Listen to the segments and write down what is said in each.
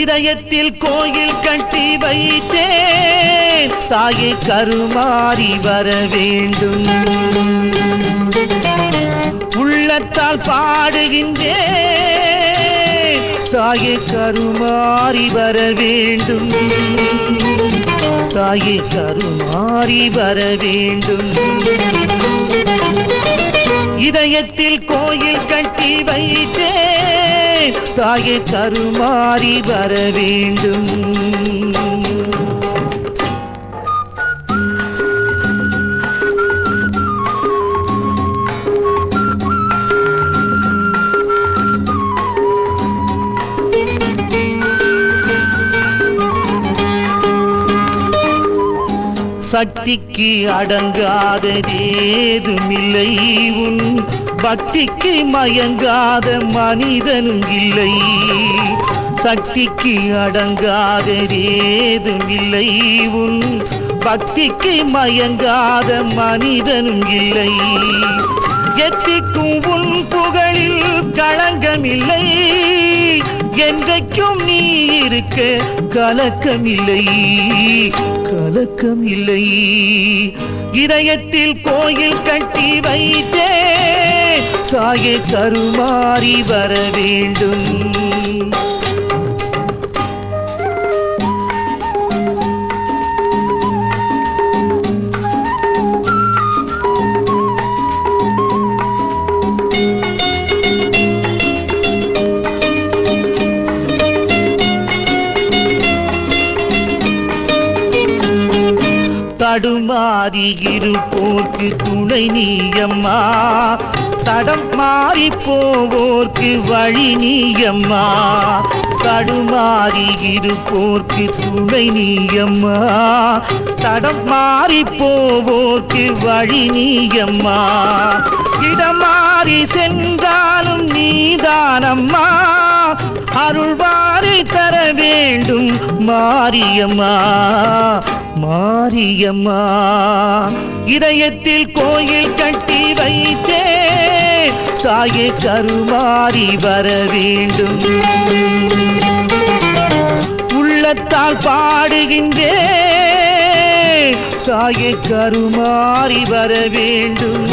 இதயத்தில் கோயில் கட்டி வைத்தேன். தாயை கருமாறி வர வேண்டும். உள்ளத்தால் பாடுகின்றேன். தாயை கருமாறி வர வேண்டும். தாயை கருமாறி வர வேண்டும். இதயத்தில் கோயில் கட்டி வைத்தேன். தாயை கருமாறி வர வேண்டும். சக்திக்கு அடங்காததேதுமில்லை உன் பக்திக்கு மயங்காத மனிதனும் இல்லை. சக்திக்கு அடங்காததேதுமில்லை உன் பக்திக்கு மயங்காத மனிதனும் இல்லை. எத்திக்கும் உன் புகழில் களங்கமில்லை. என்றைக்கும் நீ இருக்க. கலக்கமில்லை கலக்கமில்லை. இதயத்தில் கோயில் கட்டி வைத்தே தாயை கருமாறி வர வேண்டும். தடுமாறி இருப்போர்க்கு துணை நீயம்மா தடம் மாறி போவோர்க்கு வழி நீயம்மா தடுமாறி இருப்போர்க்கு துணை நீயம்மா தடம் மாறி போவோர்க்கு வழி நீயம்மா இடம் மாறி சென்றாலும் நீதானம்மா அருள்வா வேண்டும் மாரியம்மா மாரியம்மா. இதயத்தில் கோயில் கட்டி வைத்தே தாயே கருமாறி வர வேண்டும். உள்ளத்தால் பாடுகின்றே தாயே கருமாறி வர வேண்டும்.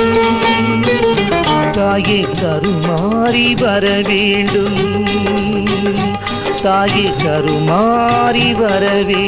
தாயே கருமாறி வர வேண்டும். தாயை கருமாறி வரவே.